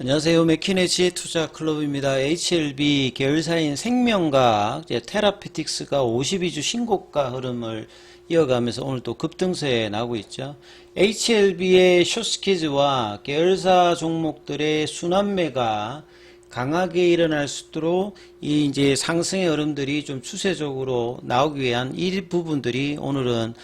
안녕하세요. 맥키네치 투자 클럽입니다. HLB 계열사인 생명과학, 이제 테라피틱스가 52주 신고가 흐름을 이어가면서 오늘 또 급등세에 나고 있죠. HLB의 쇼스키즈와 계열사 종목들의 순환매가 강하게 일어날 수 있도록 이 이제 상승의 흐름들이 좀 추세적으로 나오기 위한 이 부분들이 오늘은 아,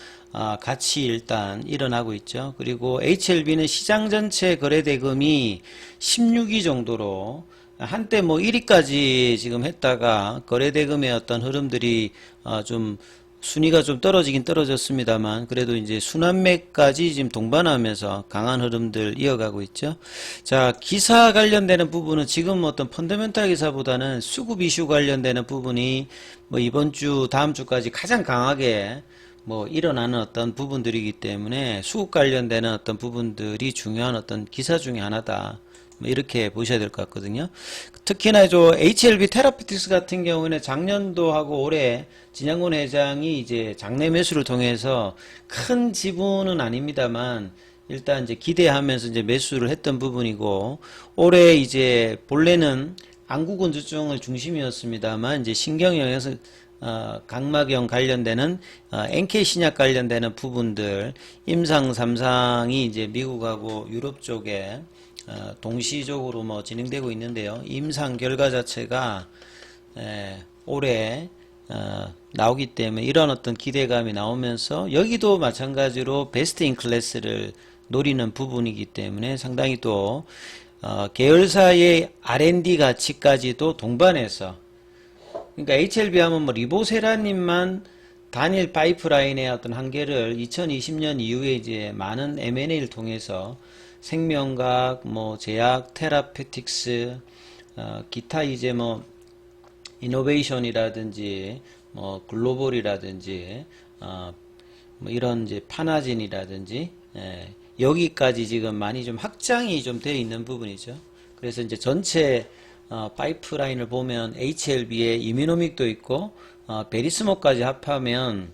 같이 일단 일어나고 있죠. 그리고 HLB는 시장 전체 거래 대금이 16위 정도로 한때 뭐 1위까지 지금 했다가 거래 대금의 어떤 흐름들이 어, 좀 순위가 좀 떨어지긴 떨어졌습니다만 그래도 이제 순환매까지 지금 동반하면서 강한 흐름들 이어가고 있죠. 자, 기사 관련되는 부분은 지금 어떤 펀더멘탈 기사보다는 수급 이슈 관련되는 부분이 뭐 이번 주 다음 주까지 가장 강하게 뭐 일어나는 어떤 부분들이기 때문에 수급 관련되는 어떤 부분들이 중요한 어떤 기사 중에 하나다. 뭐 이렇게 보셔야 될 것 같거든요. 특히나 저 HLB 테라피틱스 같은 경우에는 작년도 하고 올해 진양곤 회장이 이제 장내 매수를 통해서 큰 지분은 아닙니다만 일단 이제 기대하면서 이제 매수를 했던 부분이고 올해 이제 본래는 안구건조증을 중심이었습니다만 이제 신경영에서 어, 각막염 관련되는 어, NK 신약 관련되는 부분들 임상 3상이 이제 미국하고 유럽 쪽에 어, 동시적으로 뭐 진행되고 있는데요. 임상 결과 자체가 에, 올해 어, 나오기 때문에 이런 어떤 기대감이 나오면서 여기도 마찬가지로 베스트 인 클래스를 노리는 부분이기 때문에 상당히 또 어, 계열사의 R&D 가치까지도 동반해서 그러니까 HLB 하면 뭐 리보세라님만 단일 파이프라인의 어떤 한계를 2020년 이후에 이제 많은 M&A를 통해서 생명과학, 뭐 제약, 테라피틱스, 어, 기타 이제 뭐 이노베이션이라든지 뭐 글로벌이라든지 어, 뭐 이런 이제 파나진이라든지 예, 여기까지 지금 많이 좀 확장이 좀 되어 있는 부분이죠. 그래서 이제 전체 어, 파이프라인을 보면 HLB에 이미노믹도 있고 어, 베리스모까지 합하면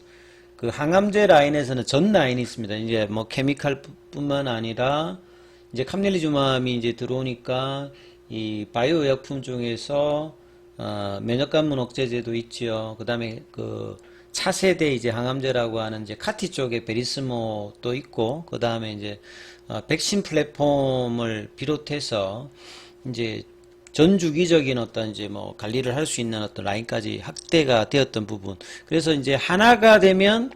그 항암제 라인에서는 전 라인이 있습니다. 이제 뭐 케미칼뿐만 아니라 이제 캄넬리주맘이 이제 들어오니까 이 바이오 의약품 중에서 어, 면역감문 억제제도 있지요. 그다음에 그 차세대 이제 항암제라고 하는 이제 카티 쪽에 베리스모도 있고 그다음에 이제 어, 백신 플랫폼을 비롯해서 이제 전 주기적인 어떤 이제 뭐 관리를 할 수 있는 어떤 라인까지 확대가 되었던 부분. 그래서 이제 하나가 되면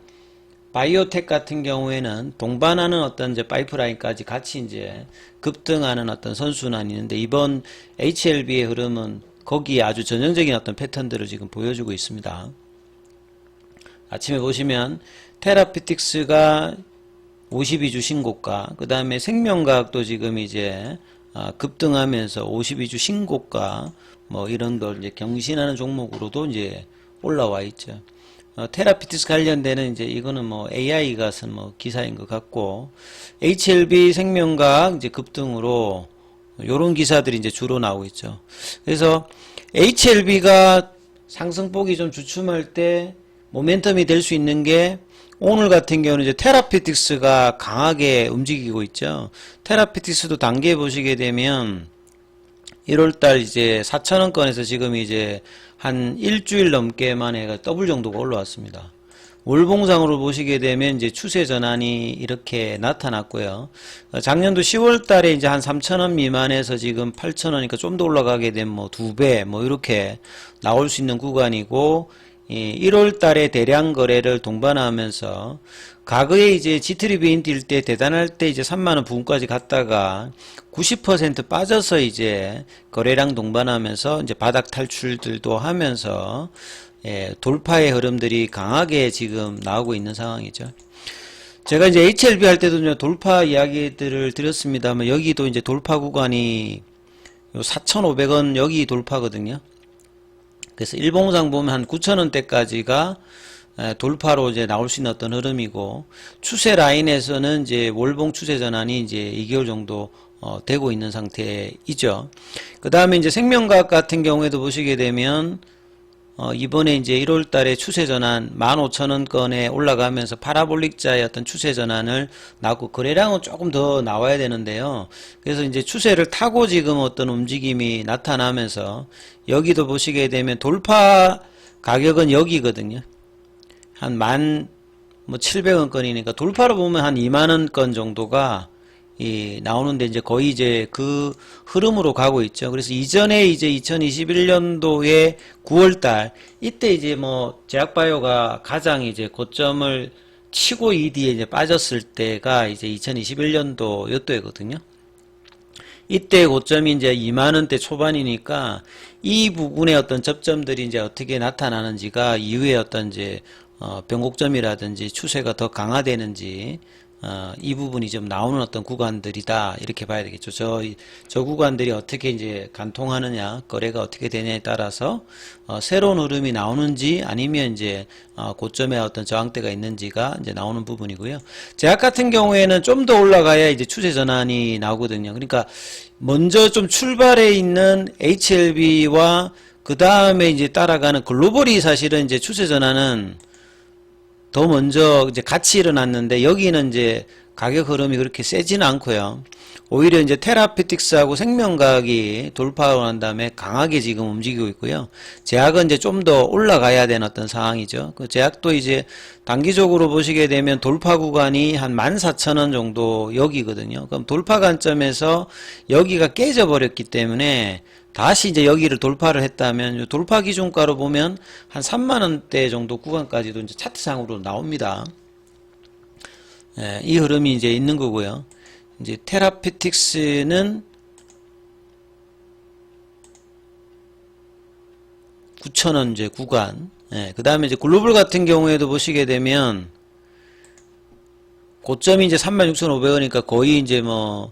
바이오텍 같은 경우에는 동반하는 어떤 이제 파이프라인까지 같이 이제 급등하는 어떤 선순환이 있는데 이번 HLB의 흐름은 거기에 아주 전형적인 어떤 패턴들을 지금 보여주고 있습니다. 아침에 보시면 테라피틱스가 52주 신고가, 그 다음에 생명과학도 지금 이제 아, 급등하면서 52주 신고가 뭐 이런 걸 이제 경신하는 종목으로도 이제 올라와 있죠. 어, 테라피티스 관련되는 이제 이거는 뭐 AI가 쓴뭐 기사인 것 같고 HLB 생명과학 이제 급등으로 요런 기사들이 이제 주로 나오고 있죠. 그래서 HLB가 상승폭이 좀 주춤할 때 모멘텀이 될 수 있는 게 오늘 같은 경우는 이제 테라피틱스가 강하게 움직이고 있죠. 테라피틱스도 단계 보시게 되면 1월달 이제 4천원권에서 지금 이제 한 일주일 넘게 만에 더블 정도가 올라왔습니다. 월봉상으로 보시게 되면 이제 추세 전환이 이렇게 나타났고요. 어, 작년도 10월 달에 이제 한 3,000원 미만에서 지금 8,000원이니까 좀 더 올라가게 뭐두 배 뭐 이렇게 나올 수 있는 구간이고 이 1월 달에 대량 거래를 동반하면서 과거에 이제 지트리비인 뛸 때 대단할 때 이제 3만원 부분까지 갔다가 90% 빠져서 이제 거래량 동반하면서 이제 바닥 탈출들도 하면서 예, 돌파의 흐름들이 강하게 지금 나오고 있는 상황이죠. 제가 이제 HLB 할 때도 돌파 이야기들을 드렸습니다만 여기도 이제 돌파 구간이 4,500원 여기 돌파거든요. 그래서 일봉상 보면 한 9,000원대까지가 돌파로 이제 나올 수 있는 어떤 흐름이고 추세 라인에서는 이제 월봉 추세 전환이 이제 2개월 정도 어, 되고 있는 상태이죠. 그 다음에 이제 생명과학 같은 경우에도 보시게 되면 어, 이번에 이제 1월 달에 추세 전환 15,000원권에 올라가면서 파라볼릭자의 어떤 추세 전환을 나고 거래량은 조금 더 나와야 되는데요. 그래서 이제 추세를 타고 지금 어떤 움직임이 나타나면서 여기도 보시게 되면 돌파 가격은 여기거든요. 한 만 뭐 700원권이니까 돌파로 보면 한 2만 원권 정도가 이 나오는데 이제 거의 이제 그 흐름으로 가고 있죠. 그래서 이전에 이제 2021년도에 9월 달 이때 이제 뭐 제약바이오가 가장 이제 고점을 치고 이 뒤에 이제 빠졌을 때가 이제 2021년도 요때거든요. 이때 고점이 이제 2만 원대 초반이니까 이 부분의 어떤 접점들이 이제 어떻게 나타나는지가 이후에 어떤 이제 어, 변곡점이라든지 추세가 더 강화되는지 어, 이 부분이 좀 나오는 어떤 구간들이다 이렇게 봐야 되겠죠. 저, 저 구간들이 어떻게 이제 간통하느냐, 거래가 어떻게 되냐에 따라서 어, 새로운 흐름이 나오는지 아니면 이제 어, 고점에 어떤 저항대가 있는지가 이제 나오는 부분이고요. 제약 같은 경우에는 좀 더 올라가야 이제 추세 전환이 나오거든요. 그러니까 먼저 좀 출발해 있는 HLB와 그 다음에 이제 따라가는 글로벌이 사실은 이제 추세 전환은 더 먼저 이제 같이 일어났는데 여기는 이제 가격 흐름이 그렇게 세지는 않고요. 오히려 이제 테라피틱스하고 생명과학이 돌파하고 난 다음에 강하게 지금 움직이고 있고요. 제약은 이제 좀 더 올라가야 되는 어떤 상황이죠. 그 제약도 이제 단기적으로 보시게 되면 돌파 구간이 한 14,000원 정도 여기거든요. 그럼 돌파 관점에서 여기가 깨져버렸기 때문에 다시 이제 여기를 돌파를 했다면 돌파 기준가로 보면 한 3만 원대 정도 구간까지도 이제 차트상으로 나옵니다. 예, 이 흐름이 이제 있는 거고요. 이제 테라피틱스는 9,000원 이제 구간. 예, 그 다음에 이제 글로벌 같은 경우에도 보시게 되면 고점이 이제 36,500원이니까 거의 이제 뭐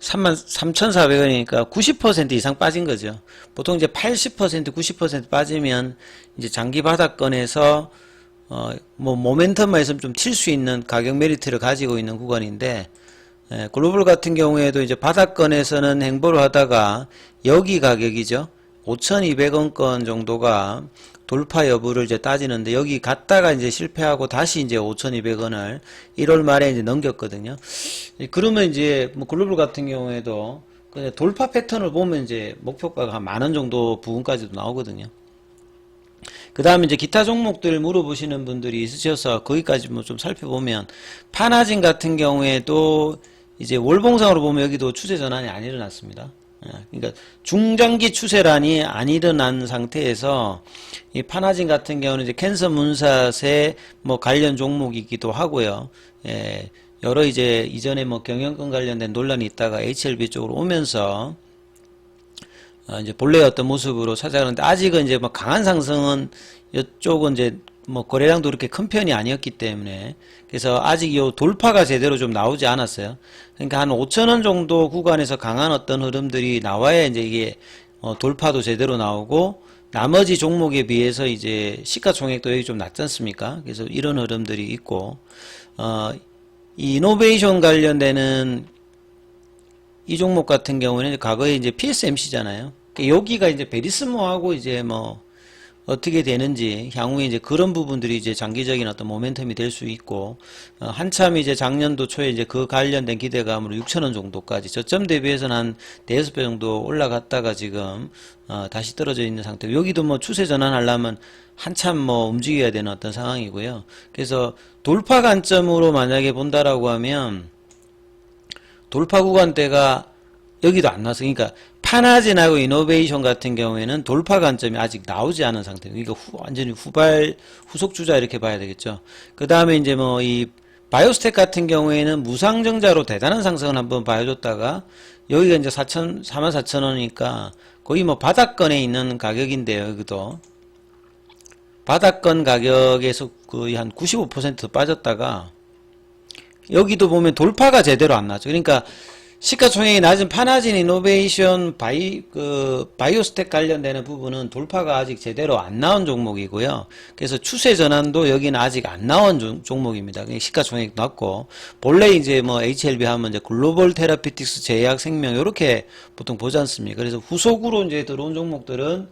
3만 3,400원이니까 90% 이상 빠진 거죠. 보통 이제 80% 90% 빠지면 이제 장기 바닥권에서 어 뭐 모멘텀만 있으면 좀튈수 있는 가격 메리트를 가지고 있는 구간인데 예, 글로벌 같은 경우에도 이제 바닥권에서는 행보를 하다가 여기 가격이죠. 5,200원권 정도가 돌파 여부를 이제 따지는데 여기 갔다가 이제 실패하고 다시 이제 5,200원을 1월 말에 이제 넘겼거든요. 그러면 이제 뭐 글로벌 같은 경우에도 그냥 돌파 패턴을 보면 이제 목표가가 한 만 원 정도 부분까지도 나오거든요. 그 다음에 이제 기타 종목들 물어보시는 분들이 있으셔서 거기까지 뭐 좀 살펴보면 파나진 같은 경우에도 이제 월봉상으로 보면 여기도 추세 전환이 안 일어났습니다. 예, 그러니까 중장기 추세란이 안 일어난 상태에서 이 파나진 같은 경우는 이제 캔서 문사세 뭐 관련 종목이기도 하고요. 예, 여러 이제 이전에 뭐 경영권 관련된 논란이 있다가 HLB 쪽으로 오면서 어, 이제 본래의 어떤 모습으로 찾아가는데 아직은 이제 뭐 강한 상승은 이쪽은 이제 뭐 거래량도 그렇게 큰 편이 아니었기 때문에 그래서 아직 요 돌파가 제대로 좀 나오지 않았어요. 그러니까 한 5천 원 정도 구간에서 강한 어떤 흐름들이 나와야 이제 이게 어, 돌파도 제대로 나오고 나머지 종목에 비해서 이제 시가총액도 여기 좀 낮지 않습니까? 그래서 이런 흐름들이 있고 어, 이 이노베이션 관련되는 이 종목 같은 경우는 과거에 이제 PSMC잖아요. 여기가 이제 베리스모하고 이제 뭐 어떻게 되는지 향후에 이제 그런 부분들이 이제 장기적인 어떤 모멘텀이 될 수 있고 어, 한참 이제 작년도 초에 이제 그 관련된 기대감으로 6천 원 정도까지 저점 대비해서는 한 대여섯 배 정도 올라갔다가 지금 어, 다시 떨어져 있는 상태고 여기도 뭐 추세 전환하려면 한참 뭐 움직여야 되는 어떤 상황이고요. 그래서 돌파 관점으로 만약에 본다라고 하면 돌파 구간대가 여기도 안 나서 그러니까 파나진하고 이노베이션 같은 경우에는 돌파 관점이 아직 나오지 않은 상태예요. 그러니까 후, 완전히 후발 후속 주자 이렇게 봐야 되겠죠. 그 다음에 이제 뭐 이 바이오스텍 같은 경우에는 무상증자로 대단한 상승을 한번 봐줬다가 여기가 이제 4천 4만 4천 원이니까 거의 뭐 바닥권에 있는 가격인데요. 여기도 바닥권 가격에서 거의 한 95% 빠졌다가 여기도 보면 돌파가 제대로 안 나죠. 그러니까 시가총액이 낮은 파나진 이노베이션 바이 그 바이오스텍 관련되는 부분은 돌파가 아직 제대로 안 나온 종목이고요. 그래서 추세 전환도 여기는 아직 안 나온 종- 종목입니다. 시가총액 낮고 본래 이제 뭐 HLB 하면 이제 글로벌 테라피틱스 제약 생명 이렇게 보통 보지 않습니까? 그래서 후속으로 이제 들어온 종목들은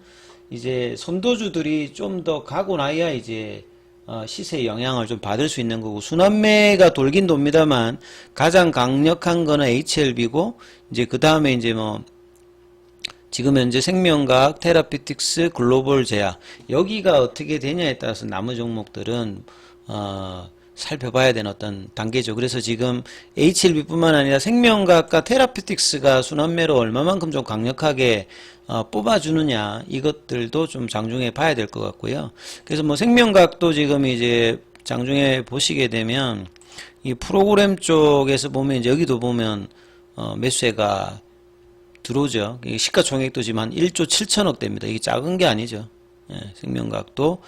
이제 선도주들이 좀 더 가고 나야 이제 어, 시세의 영향을 좀 받을 수 있는 거고 순환매가 돌긴 돕니다만 가장 강력한 거는 HLB고 이제 그 다음에 이제 뭐 지금 현재 생명과학, 테라피틱스, 글로벌 제약 여기가 어떻게 되냐에 따라서 나머지 종목들은 어, 살펴봐야 되는 어떤 단계죠. 그래서 지금 HLB뿐만 아니라 생명과학과 테라피틱스가 순환매로 얼마만큼 좀 강력하게 어, 뽑아주느냐 이것들도 좀 장중에 봐야 될 것 같고요. 그래서 뭐 생명과학도 지금 이제 장중에 보시게 되면 이 프로그램 쪽에서 보면 이제 여기도 보면 어, 매수세가 들어오죠. 시가총액도 지금 한 1조 7천억 됩니다. 이게 작은 게 아니죠. 예, 생명과학도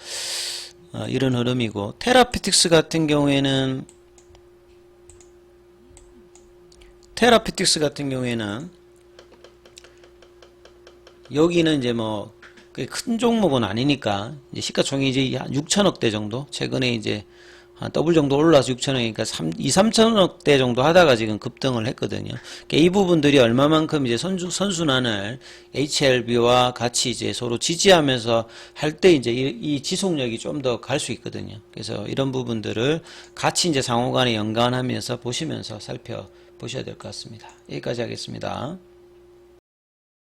어, 이런 흐름이고 테라피틱스 같은 경우에는 테라피틱스 같은 경우에는 여기는 이제 뭐 큰 종목은 아니니까 시가총액이 이제 한 6천억대 정도? 최근에 이제 한 더블 정도 올라서 6천억이니까 3, 2, 3천억대 정도 하다가 지금 급등을 했거든요. 그러니까 이 부분들이 얼마만큼 이제 선수, 선순환을 HLB와 같이 이제 서로 지지하면서 할 때 이제 이, 이 지속력이 좀 더 갈 수 있거든요. 그래서 이런 부분들을 같이 이제 상호간에 연관하면서 보시면서 살펴보셔야 될 것 같습니다. 여기까지 하겠습니다.